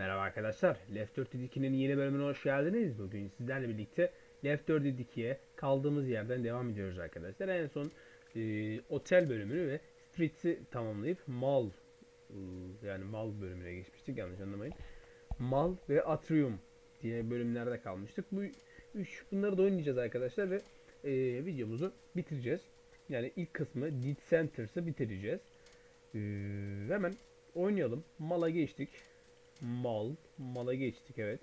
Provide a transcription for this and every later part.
Merhaba arkadaşlar. Left 4 Dead 2'nin yeni bölümüne hoş geldiniz. Bugün sizlerle birlikte Left 4 Dead 2'ye kaldığımız yerden devam ediyoruz arkadaşlar. En son e, otel bölümünü ve streets'i tamamlayıp mal e, yani mal bölümüne geçmiştik yanlış anlamayın. Mal ve atrium diye bölümlerde kalmıştık. Bu üç bunları da oynayacağız arkadaşlar ve e, videomuzu bitireceğiz. Yani ilk kısmı Dead Centers'ı bitireceğiz. E, hemen oynayalım. Mala geçtik. Mal. Mala geçtik evet.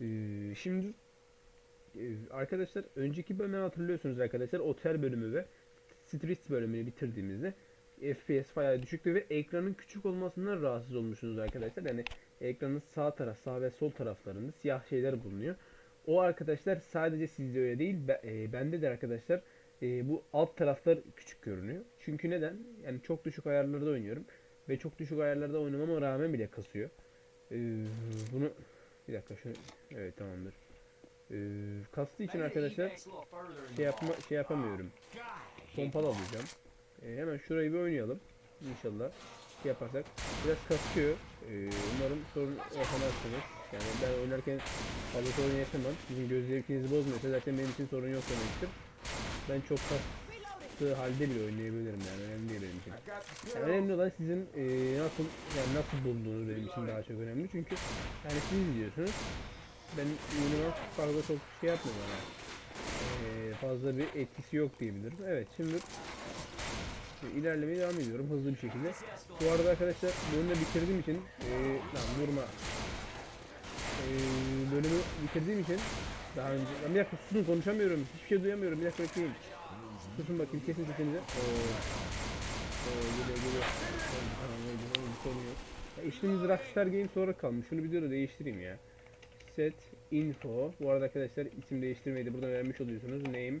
Ee, şimdi e, arkadaşlar önceki bölümden hatırlıyorsunuz arkadaşlar otel bölümü ve street bölümünü bitirdiğimizde FPS bayağı düşüktü ve ekranın küçük olmasından rahatsız olmuşsunuz arkadaşlar. Yani ekranın sağ taraf, sağ ve sol taraflarında siyah şeyler bulunuyor. O arkadaşlar sadece sizde öyle değil, be- e, bende de arkadaşlar e, bu alt taraflar küçük görünüyor. Çünkü neden? Yani çok düşük ayarlarda oynuyorum ve çok düşük ayarlarda oynamama rağmen bile kasıyor. Ee, bunu bir dakika şunu evet tamamdır. Ee, kastığı için arkadaşlar şey yapma şey yapamıyorum. Pompalı alacağım. Ee, hemen şurayı bir oynayalım. İnşallah şey yaparsak biraz kasıyor. Ee, umarım sorun yaşamazsınız. Yani ben oynarken fazla sorun yaşamam. Sizin göz zevkinizi bozmuyorsa zaten benim için sorun yok demektir. Ben çok kastığı halde bile oynayabilirim yani. Önemli değil benim için. Yani önemli olan sizin e, nasıl yani nasıl bulduğunuz benim için daha çok önemli. Çünkü yani siz izliyorsunuz ben oyunuma fazla çok şey yapmıyor bana E, fazla bir etkisi yok diyebilirim. Evet şimdi ilerlemeye devam ediyorum hızlı bir şekilde. Bu arada arkadaşlar da bitirdiğim için e, lan vurma. E, bölümü bitirdiğim için daha önce bir dakika susun konuşamıyorum. Hiçbir şey duyamıyorum. Bir dakika bekleyin susun bakayım kesin. Oo, geliyor geliyor. Tamam, öldü, öldü, sorun yok. Ya ismimiz Rockstar Games olarak kalmış. Şunu bir de değiştireyim ya. Set info. Bu arada arkadaşlar isim değiştirmeyi de buradan vermiş oluyorsunuz. Name.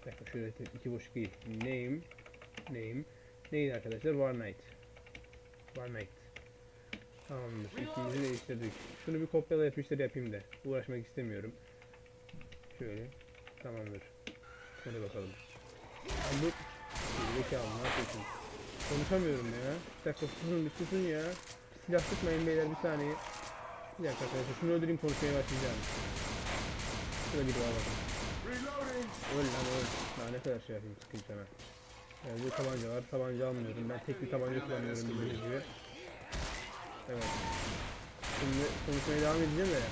Bir dakika şöyle iki boşluk değil. Name. Name. Neydi arkadaşlar? War Night. War Night. Tamamdır. İsmimizi değiştirdik. Şunu bir kopyala yapıştır yapayım da. Uğraşmak istemiyorum. Şöyle. Tamamdır. Hadi bakalım. Bu Zekalı ne yapıyorsun? Konuşamıyorum ya. Bir dakika susun bir susun ya. Silah sıkmayın beyler bir saniye. Bir dakika arkadaşlar şunu öldüreyim konuşmaya başlayacağım. Şurada biri var bakın. Öl lan öl. Daha ne kadar şey yapayım sıkayım sana. Evet bir tabanca var. Tabanca almıyorum. Ben tek bir tabanca kullanıyorum bildiğiniz gibi. Evet. Şimdi konuşmaya devam edeceğim de.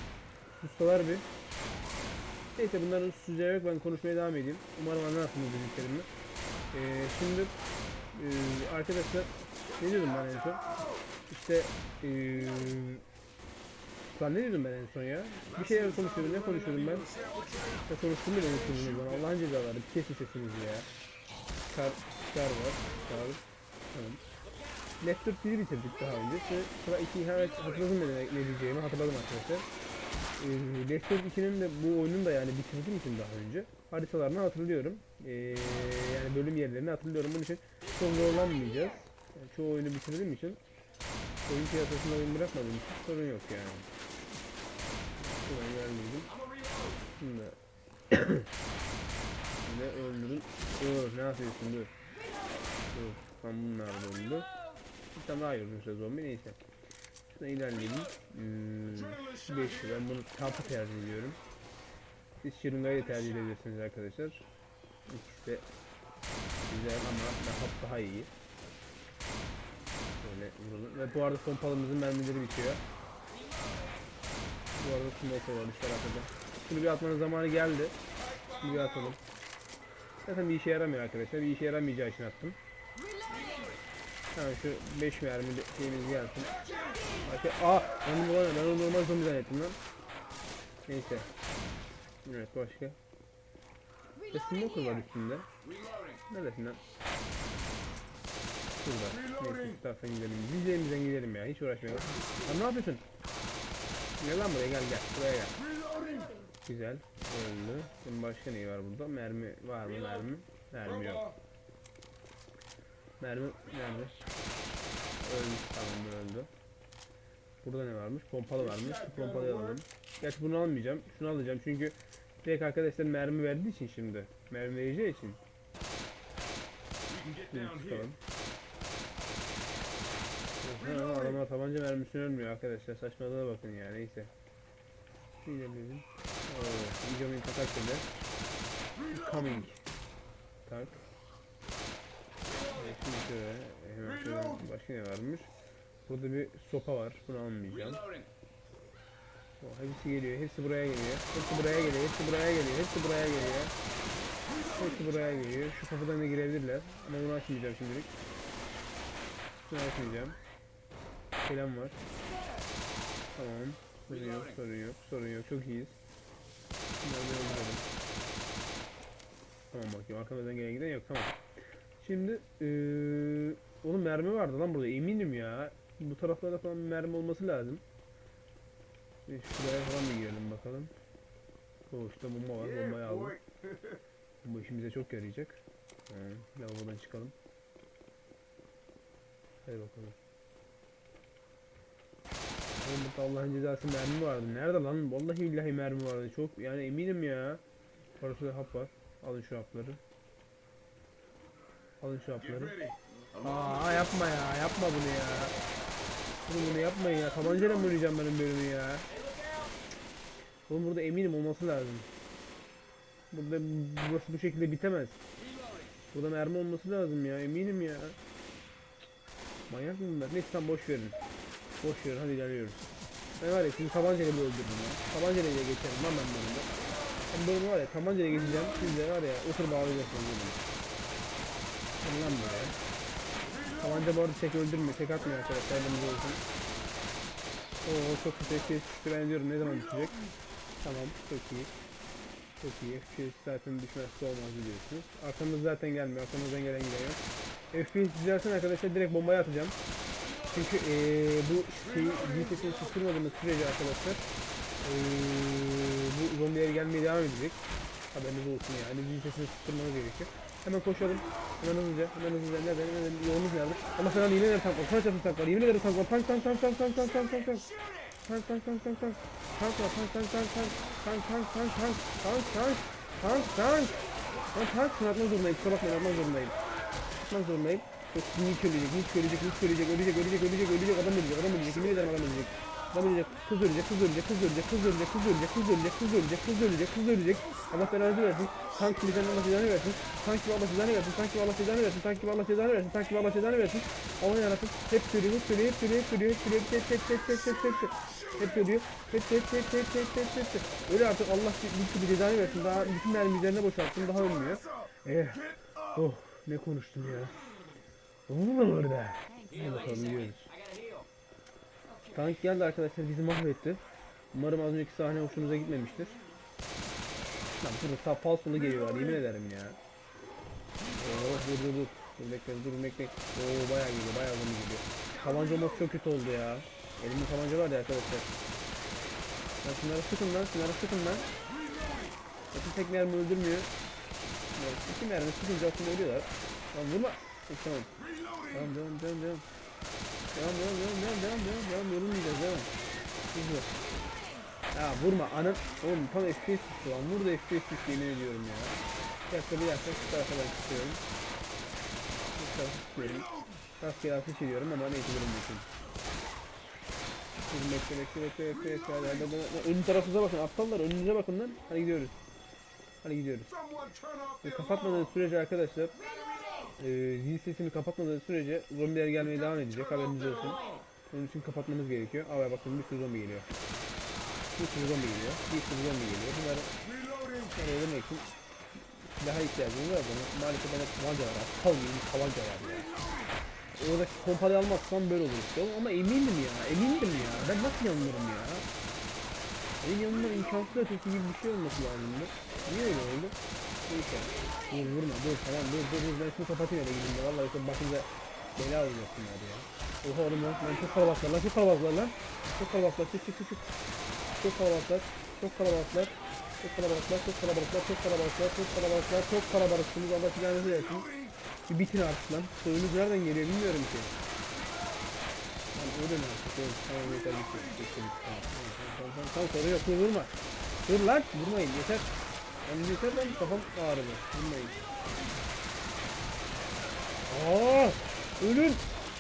Sustalar bir. Neyse bunların susacağı yok. Ben konuşmaya devam edeyim. Umarım anlarsınız dediklerimi. Ee, şimdi e, arkadaşlar ne diyordum ben en son? İşte e, lan ne diyordum ben en son ya? Bir şeyler konuşuyordum. Ne konuşuyordum ben? Ne konuştum bile unuttum ben. Allah'ın cezaları. Bir kesin sesinizi ya. Kar, kar var. Kar. Tamam. Left 4 1'i bitirdik daha önce. Sıra, sıra 2'yi evet hatırladım ne, ne diyeceğimi hatırladım arkadaşlar. Ee, Left 4 2'nin de bu oyunun da yani bitirdiğim için daha önce haritalarını hatırlıyorum. Ee, yani bölüm yerlerini hatırlıyorum. Bunun için çok zorlanmayacağız. Yani çoğu oyunu bitirdiğim için oyun piyasasında oyun bırakmadığım için sorun yok yani. Şuradan gelmedim. Şimdi Şimdi öldürün. Dur ne yapıyorsun dur. Dur. Tam bunlar da öldü. Bir tane daha yürümüşler zombi neyse. Şuna ilerleyelim. Hmm, 5 ben bunu kampı tercih ediyorum. Siz şırıngayı tercih edebilirsiniz arkadaşlar. İkisi de güzel ama daha daha iyi. Böyle vuralım. Ve bu arada pompalımızın mermileri bitiyor. Bu arada smoke var üst tarafta. Şunu bir atmanın zamanı geldi. Şunu bir atalım. Zaten bir işe yaramıyor arkadaşlar. Bir işe yaramayacağı için attım. Tamam şu 5 mermi şeyimiz gelsin. Aa ben bunu normal, ben onu normal zombi zannettim lan. Neyse. Evet başka. Ve smoker var üstünde. Neredesin lan? Şurada. Neyse taraftan gidelim. Dizlerimizden gidelim ya. Hiç uğraşmayalım. Lan ne yapıyorsun? Gel lan buraya gel gel. Buraya gel. Güzel. Öldü. Şimdi başka ne var burada? Mermi var mı mermi? Mermi yok. Mermi nerede? Ölmüş tamam öldü. Burada ne varmış? Pompalı varmış. Bu pompalıyı alalım. Gerçi bunu almayacağım. Şunu alacağım çünkü direkt arkadaşlar mermi verdiği için şimdi. Mermi vereceği için. Şimdi çıkalım. Adamlar tabanca mermisini ölmüyor arkadaşlar. Saçmalığına bakın ya neyse. İlerleyelim. Oo, Igomin tatak dedi. Coming. Evet, şimdi şöyle. Hemen şöyle başka ne varmış? Burada bir sopa var. Bunu almayacağım. O, hepsi geliyor. Hepsi buraya geliyor. Hepsi buraya geliyor. Hepsi buraya geliyor. Hepsi buraya geliyor. Hepsi buraya geliyor. Şu kapıdan da girebilirler. Ama bunu açmayacağım şimdilik. Bunu açmayacağım. Selam var. Tamam. Sorun yok, sorun yok, sorun yok. Çok iyiyiz. Bunları. Tamam bakayım. Arkamızdan gelen giden yok. Tamam. Şimdi eee onun mermi vardı lan burada. Eminim ya. Bu taraflarda falan mermi olması lazım. Bir şuraya falan bir girelim bakalım. İşte bomba var. Bombayı aldım. Bu işimize çok yarayacak. Tamam. Lavabodan çıkalım. Hadi bakalım. Oğlum Allah'ın cezası mermi vardı. Nerede lan? Vallahi billahi mermi vardı. Çok yani eminim ya. Parasıyla hap var. Alın şu hapları. Alın şu hapları. Aa yapma ya. Yapma bunu ya. Bunu bunu yapmayın ya. Tabancayla mı oynayacağım benim bölümü ya? Oğlum burada eminim olması lazım. Burada burası bu şekilde bitemez. Burada mermi olması lazım ya. Eminim ya. Manyak mı bunlar? Neyse tamam boş verin. Boş verin hadi ilerliyoruz. Ben var ya sizi tabancayla bir öldürürüm ya. Tabancayla bile geçerim lan ben bölümde. Ben bölümü var ya tabancayla geçeceğim. Siz de var ya otur bağlayacaksınız lan böyle. Tabanca bu arada tek öldürmüyor. Tek atmıyor arkadaşlar. Haberiniz olsun. Oo çok kötü FPS düştü ben diyorum ne zaman düşecek. Tamam çok iyi. Çok iyi. FPS zaten düşmezse olmaz biliyorsunuz. Arkamız zaten gelmiyor. Arkamızdan gelen yok. FPS düzelsin arkadaşlar direkt bombaya atacağım. Çünkü eee bu şeyi sesini susturmadığımız sürece arkadaşlar eee bu zombiler gelmeye devam edecek. Haberiniz olsun yani. Sesini susturmanız gerekiyor. Hemen koşalım. Hemen hızlıca. Hemen hızlıca. Nerede? Nerede? Yolumuz nerede? Allah falan yemin ederim tank var. Kaç yapın tank var? Yemin ederim tank var. Tank tank tank tank tank tank tank tank tank. Tank tank tank tank tank. Tank var. Tank tank tank tank. Tank tank tank tank. Tank tank. Tank tank. Ben tank şunu atmak zorundayım. Kusura bakmayın atmak zorundayım. Atmak zorundayım. Çok niç ölecek, niç ölecek, niç ölecek, ölecek, ölecek, ölecek, ölecek, adam ölecek, adam ölecek, yemin ederim adam ölecek. Adam ölecek, kız ölecek, kız ölecek, kız ölecek, kız ölecek, kız ölecek, kız ölecek, kız ölecek, kız ölecek, kız ölecek. Allah belanı versin. Tank gibi Allah cezanı versin. Tank gibi Allah cezanı versin. Tank gibi Allah cezanı versin. Tank gibi Allah cezanı versin. Tank Allah cezanı versin. Allah yarabbim. Hep söylüyor, hep söylüyor, hep söylüyor, hep söylüyor, hep söylüyor, hep hep hep hep hep hep hep söylüyor. Hep hep hep hep hep hep hep hep. Öyle artık Allah bir türlü cezanı versin. Daha bütün mermi üzerine boşalttım. Daha ölmüyor. Eh. Oh ne konuştum ya. Olur mu orada? Hadi bakalım gidiyoruz. Tank geldi arkadaşlar bizi mahvetti. Umarım az önceki sahne hoşunuza gitmemiştir. Lan burada sağ falsolu geliyorlar yemin ederim ya. Oo dur dur dur. Dur bekle dur bekle. Oo bayağı geliyor bayağı uzun geliyor. Tabanca olması çok kötü oldu ya. Elimde tabanca vardı arkadaşlar. Lan şunları sıkın lan şunları sıkın lan. Zaten tek mermi öldürmüyor. Evet, iki sıkınca aslında ölüyorlar. Lan vurma. Peki, tamam. Devam devam devam devam. Devam devam devam devam devam devam yorulmayacağız devam. Hızlı. Ya vurma anan. Oğlum tam FPS düştü lan. Burada FPS düştü yemin ediyorum ya. Bir dakika bir dakika şu tarafa ben tutuyorum. Şu tarafa tutuyorum. Rastgele ateş ediyorum ama neyse durum bakayım. Dur bekle bekle bekle bekle bekle hadi hadi hadi. Ön tarafınıza bakın aptallar önünüze bakın lan. Hadi gidiyoruz. Hadi gidiyoruz. Ve kapatmadığı sürece arkadaşlar e, zil sesini kapatmadığı sürece zombiler gelmeye devam edecek haberiniz olsun. Onun için kapatmamız gerekiyor. Aa bakın bir sürü zombi geliyor. Bir sürü zombi geliyor. Bir sürü zombi geliyor. Bunları öldürmek için silaha ihtiyacımız var. Ama maalesef bana tabanca var. Aptal gibi tabanca var ya. Oradaki pompayı almazsam böyle olur işte. Ama emindim ya. Emindim ya. Ben nasıl yanılırım ya? Benim yanımda imkansız ötesi gibi bir şey olması lazımdı. Niye öyle oldu? Neyse. Dur vurma dur tamam dur dur dur ben şunu kapatayım eve gidince vallahi yoksa bakınca bela olacaksınlar ya. Oha oğlum lan lan çok kalabalıklar lan çok kalabalıklar lan. Çok kalabalıklar çık çık çık çık. Çok kalabalıklar. Çok kalabalıklar. Çok kalabalıklar, çok kalabalıklar, çok kalabalıklar, çok kalabalıklar, çok kalabalıksınız. Allah silahınızı versin. Bir bitin artık lan. Soyunuz nereden geliyor bilmiyorum ki. Lan ölün artık ölün. Tamam yeter bitti. Tamam tamam tamam tamam tamam sorun yok vurma. Dur lan vurmayın yeter. Lan yeter lan kafam ağrıdı. Vurmayın. Aa, ölün.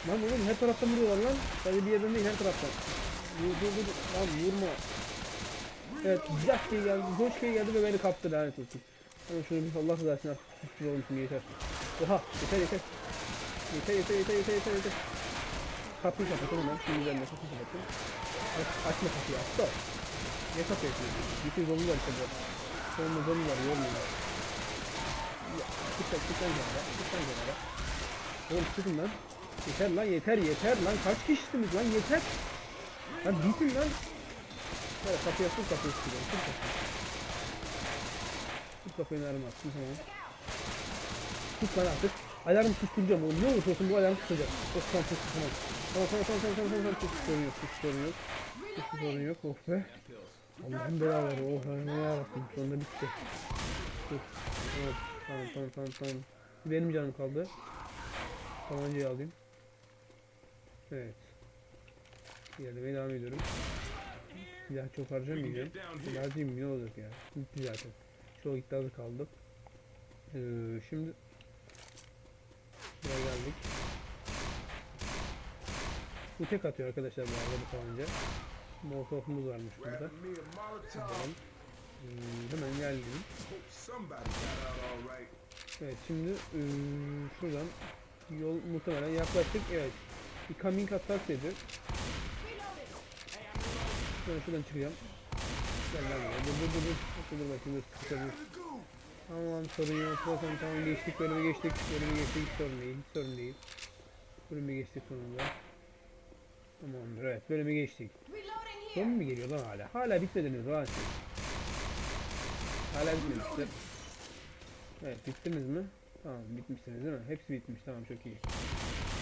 Lan oğlum her taraftan vuruyorlar lan. Sadece bir yerden değil her taraftan. Vur dur. dur. Lan vurma. Evet Jack'e geldi. Josh'e geldi ve beni kaptı lanet olsun. Ama şunu bir Allah rızası için artık sustur oğlum şimdi yeter. Oha yeter yeter. Yeter yeter yeter yeter yeter yeter. Kapıyı kapatalım lan. Şimdi üzerine kapıyı kapatalım. Aç, açma kapıyı aç da. Ne kapıyı açıyorsun? Bütün zombi var içeride. Sonunda zombi var yormuyor. Çık lan çık lan kenara. Çık lan kenara. Oğlum çıkın lan. Yeter lan yeter yeter lan. Kaç kişisiniz lan yeter. Lan bitin lan. Böyle kapıya sür kapıyı sürüyorum. Sür kapıyı. Sür kapıyı narım attım tamam. Tut lan artık. Alarmı susturacağım oğlum. Ne olursa olsun bu alarmı tutacak. Yok tamam sus tamam. Tamam tamam tamam tamam tamam. Hiç sorun yok. Hiç sorun yok. Hiç sorun yok. Oh be. Allah'ın belaları. Oh ne yarabbim. Sonunda bitti. Evet. Tamam tamam tamam tamam. Benim canım kaldı. Tabancayı alayım. Evet. Ilerlemeye devam ediyorum. Silah çok harcamayacağım. Silah harcayayım ne olacak ya. Gitti zaten. Çok iddialı kaldık. Ee, şimdi Buraya geldik. Bu tek atıyor arkadaşlar bu arada bu tabanca. Molotofumuz varmış burada. Bakalım. Hmm, hemen geldim. Evet şimdi eee, şuradan yol muhtemelen yaklaştık. Evet. Bir coming attack dedi. Ben şuradan çıkacağım. Gel lan buraya. Dur dur dur dur. Dur bakayım dur. Sıkışabilir. Tamam sorun yok. Zaten tamam geçtik bölümü geçtik. Bölümü geçtik hiç sorun değil. Hiç sorun değil. Bölümü geçtik sonunda. Tamamdır evet bölümü geçtik. Son mu geliyor lan hala? Hala bitmediniz lan siz. Hala bitmemiştir. Evet bittiniz mi? Tamam bitmişsiniz değil mi? Hepsi bitmiş tamam çok iyi.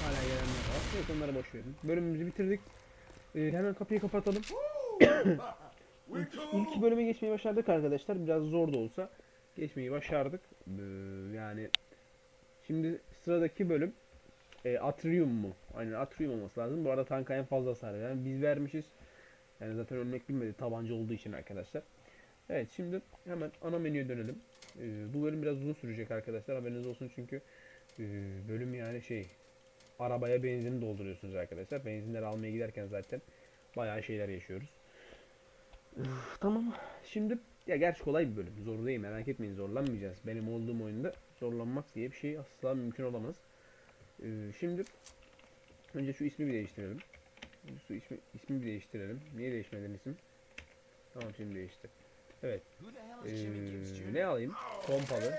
Hala gelenler var. Evet onlara boş verin. Bölümümüzü bitirdik. Ee, hemen kapıyı kapatalım. İlk, ilk bölüme geçmeyi başardık arkadaşlar. Biraz zor da olsa geçmeyi başardık. Ee, yani şimdi sıradaki bölüm e, Atrium mu? Aynen Atrium olması lazım. Bu arada tanka en fazla hasar veren biz vermişiz. Yani zaten ölmek bilmedi tabanca olduğu için arkadaşlar. Evet şimdi hemen ana menüye dönelim. Ee, bu bölüm biraz uzun sürecek arkadaşlar haberiniz olsun çünkü e, bölüm yani şey arabaya benzin dolduruyorsunuz arkadaşlar. Benzinleri almaya giderken zaten bayağı şeyler yaşıyoruz. Üf, tamam. Şimdi ya gerçi kolay bir bölüm. Zor değil merak etmeyin zorlanmayacağız. Benim olduğum oyunda zorlanmak diye bir şey asla mümkün olamaz. Ee, şimdi önce şu ismi bir değiştirelim. Şu ismi, ismi bir değiştirelim. Niye değişmeden isim? Tamam şimdi değişti. Evet. Ee, ne alayım? Pompalı.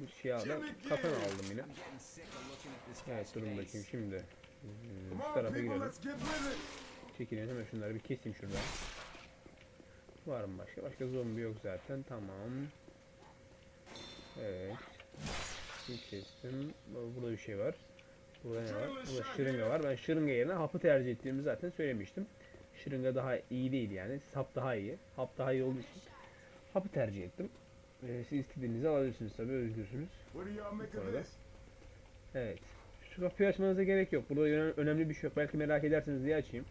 Bu şey al. Ben katana aldım yine. Evet durun bakayım şimdi. Ee, şu tarafa girelim. Çekilin hemen şunları bir keseyim şurada. Var mı başka? Başka zombi yok zaten. Tamam. Evet. Bir kestim. Burada bir şey var. Burada ne var? Burada şırınga var. Ben şırınga yerine hapı tercih ettiğimi zaten söylemiştim. Şırınga daha iyi değil yani. Hap daha iyi. Hap daha iyi olduğu için hapı tercih ettim. Ee, siz istediğinizi alabilirsiniz tabii özgürsünüz. Evet. Şu kapıyı açmanıza gerek yok. Burada öne- önemli bir şey yok. Belki merak edersiniz diye açayım.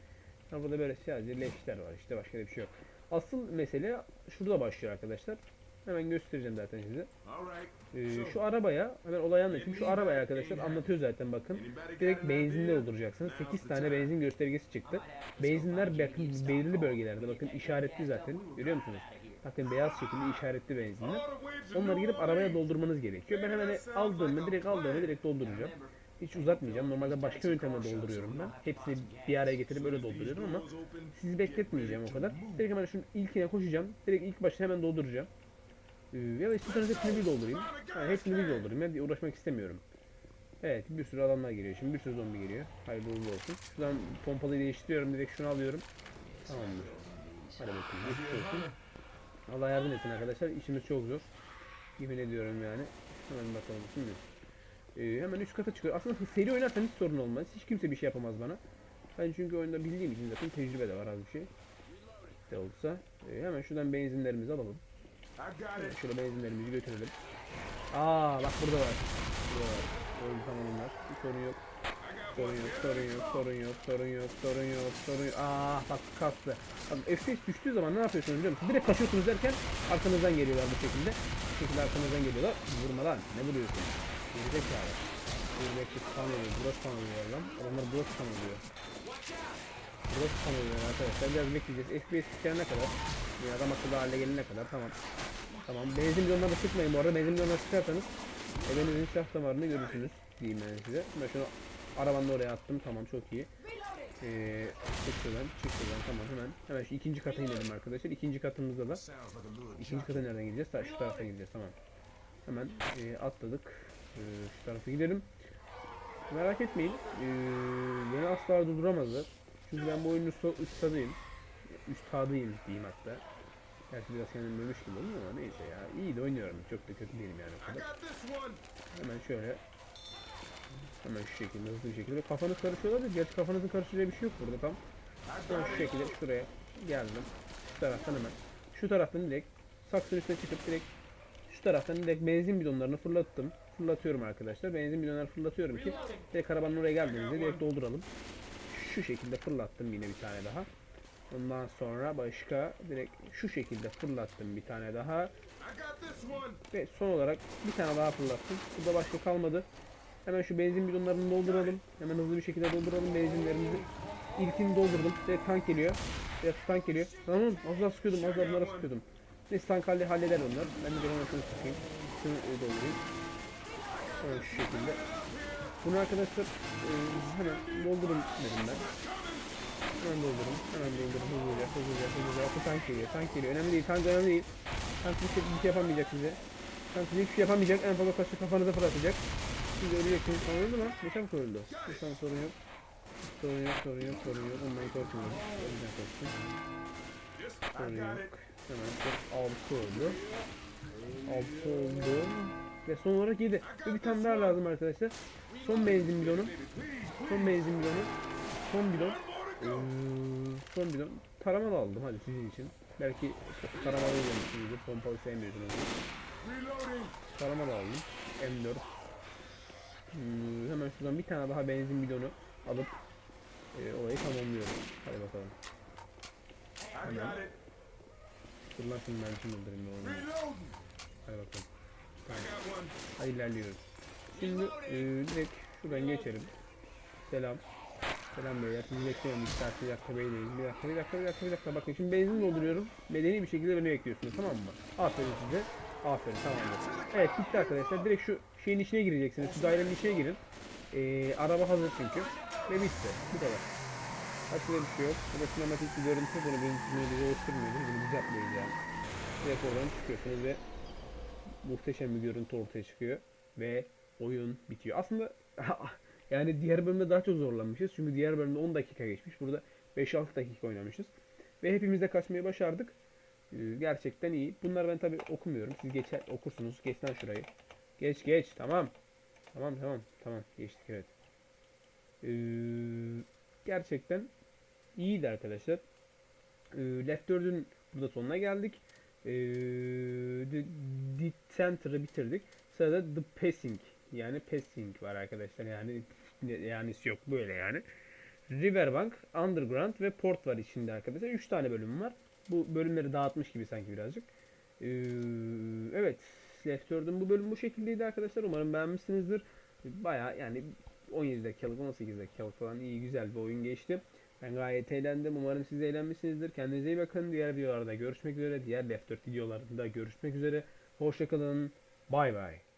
Ha burada böyle sadece leşler var işte başka bir şey yok. Asıl mesele şurada başlıyor arkadaşlar. Hemen göstereceğim zaten size. Ee, şu arabaya hemen olay anlatayım. Şu arabaya arkadaşlar anlatıyor zaten bakın. Direkt got an benzin idea? dolduracaksınız. 8 tane benzin göstergesi çıktı. Benzinler bakın belirli bölgelerde bakın işaretli zaten. Görüyor musunuz? Bakın beyaz şekilde işaretli benzinler. Onları girip arabaya doldurmanız gerekiyor. Ben hemen aldığımda direkt aldığımda direkt dolduracağım. Hiç uzatmayacağım. Normalde başka yöntemle dolduruyorum ben. Hepsini bir araya getirip öyle dolduruyorum ama sizi bekletmeyeceğim o kadar. Direkt hemen şunun ilkine koşacağım. Direkt ilk başta hemen dolduracağım. Ee, ya da istiyorsanız hepsini bir doldurayım. Ha, hepsini bir doldurayım. Ben uğraşmak istemiyorum. Evet bir sürü adamlar geliyor şimdi. Bir sürü zombi geliyor. Hayırlı uğurlu olsun. Şuradan pompalıyı değiştiriyorum. Direkt şunu alıyorum. Tamamdır. Hadi bakayım. Geçmiş olsun. Allah yardım etsin arkadaşlar. İşimiz çok zor. Yemin ediyorum yani. Hemen bakalım şimdi. Ee, hemen üst kata çıkıyor. Aslında seri oynarsan hiç sorun olmaz. Hiç kimse bir şey yapamaz bana. Ben çünkü oyunda bildiğim için zaten tecrübe de var az bir şey. De olsa. Ee, hemen şuradan benzinlerimizi alalım. İt. şurada benzinlerimizi götürelim. Aa bak burada var. Burada var. Öldü tamam onlar. Bir sorun yok. Sorun yok, sorun yok, sorun yok, sorun yok, sorun yok, sorun yok. Aa bak kastı. Bak FPS düştüğü zaman ne yapıyorsunuz biliyor musunuz? Direkt kaçıyorsunuz derken arkanızdan geliyorlar bu şekilde. Bu şekilde arkanızdan geliyorlar. Vurma lan. Ne vuruyorsun? Gerizekalı. Bir bekle spam oluyor. Burası spam oluyor lan. Adamlar burası spam oluyor. Burası spam oluyor arkadaşlar. Biraz bekleyeceğiz. FPS çıkana kadar. Bir adam akıllı hale gelene kadar tamam. Tamam. Benzin bidonlarına sıkmayın bu arada. Benzin bidonlarına sıkarsanız evinizin şah damarını görürsünüz. Diyeyim ben size. Ben şunu arabanın oraya attım. Tamam çok iyi. Ee, çık şuradan, çık şuradan. Tamam hemen. Hemen şu ikinci kata inelim arkadaşlar. İkinci katımızda da İkinci kata nereden gideceğiz? Ta şu tarafa gideceğiz tamam. Hemen e, atladık. E, şu tarafa gidelim. Merak etmeyin. E, beni asla durduramazlar. Çünkü ben bu oyunun usta, ustadıyım. Üstadıyım diyeyim hatta. Gerçi biraz kendimi bölmüş gibi oluyor ama neyse ya. İyi de oynuyorum. Çok da kötü değilim yani. Hemen şöyle. Hemen şu şekilde hızlı bir şekilde. Kafanız karışıyor olabilir. Gerçi kafanızın karışacağı bir şey yok burada tam. Ben şu şekilde şuraya geldim. Şu taraftan hemen. Şu taraftan direkt saksının üstüne çıkıp direkt şu taraftan direkt benzin bidonlarını fırlattım. Fırlatıyorum arkadaşlar. Benzin bidonlarını fırlatıyorum ki direkt arabanın oraya geldiğimizde direkt dolduralım. Şu şekilde fırlattım yine bir tane daha. Ondan sonra başka direkt şu şekilde fırlattım bir tane daha. Ve son olarak bir tane daha fırlattım. Burada başka kalmadı. Hemen şu benzin bidonlarını dolduralım. Hemen hızlı bir şekilde dolduralım benzinlerimizi. İlkini doldurdum. Direkt tank geliyor. Direkt tank geliyor. Tamam az daha sıkıyordum. Az daha bunlara sıkıyordum. Neyse tank halle halleder onlar. Ben de bir ona sıkayım. Şunu e, doldurayım. Hemen şu şekilde. Bunu arkadaşlar e, hemen doldurun dedim ben. Hemen doldurun. Hemen doldurun. Hızlıca, hızlıca, hızlıca. Bu tank geliyor. Tank geliyor. Önemli değil. Tank önemli değil. Tank bir şey, bir şey yapamayacak size. Tank size hiçbir şey yapamayacak. En fazla taşı kafanıza fırlatacak. Siz öleceksiniz. Tamam öldü mü? Geçen mi öldü? Lütfen sorun yok. Sorun yok, sorun yok, sorun yok. Ondan korkmuyorum. Yüzden korktum. Sorun yok. Hemen altı oldu. Altı oldu. Ve son olarak 7. Ve bir tane daha lazım arkadaşlar. Son benzin bidonu. Son benzin bidonu. Son bidon. Ee, son bidon. Taramalı aldım hadi sizin için. Belki taramalı yemişsinizdir. Pompalı sevmiyorsunuz. Taramalı aldım. M4. Hmm, hemen şuradan bir tane daha benzin bidonu alıp e, olayı tamamlıyorum. Hadi bakalım. İt. Dur lan şimdi ben şunu öldüreyim. Hadi bakalım. One. Hadi ilerliyoruz. Şimdi e, direkt şuradan geçelim. Selam. Selam beyler. Sizi bekliyorum. Bir dakika, bir dakika. Bir dakika, bir dakika, bir dakika, bir dakika. Bakın şimdi benzin dolduruyorum. Medeni bir şekilde beni bekliyorsunuz. Tamam mı? Aferin size. Aferin tamamdır. Evet bitti arkadaşlar. Direkt şu şeyin içine gireceksiniz. Şu dairenin içine girin. E, araba hazır çünkü. Ve bitti. Bu kadar. Başka bir şey yok. Bu da sinematik bir görüntü. Bunu bizim bize oluşturmuyoruz. Bunu biz yapmıyoruz yani. Direkt oradan çıkıyorsunuz ve muhteşem bir görüntü ortaya çıkıyor ve oyun bitiyor. Aslında yani diğer bölümde daha çok zorlanmışız. Çünkü diğer bölümde 10 dakika geçmiş. Burada 5-6 dakika oynamışız. Ve hepimiz de kaçmayı başardık. Ee, gerçekten iyi. Bunları ben tabi okumuyorum. Siz geçer okursunuz. Geç lan şurayı. Geç geç. Tamam. Tamam tamam. Tamam. Geçtik evet. Ee, gerçekten iyiydi arkadaşlar. Ee, Left 4'ün burada sonuna geldik. Ee, The Center'ı bitirdik. Sırada The Passing yani Passing var arkadaşlar yani yani yok böyle yani. Riverbank, Underground ve Port var içinde arkadaşlar. 3 tane bölüm var. Bu bölümleri dağıtmış gibi sanki birazcık. Ee, evet. Left 4'ün bu bölüm bu şekildeydi arkadaşlar. Umarım beğenmişsinizdir. Baya yani 17 dakikalık 18 dakikalık falan iyi güzel bir oyun geçti. Ben gayet eğlendim. Umarım siz eğlenmişsinizdir. Kendinize iyi bakın. Diğer videolarda görüşmek üzere. Diğer Left 4 videolarında görüşmek üzere. Hoşçakalın. Bay bay.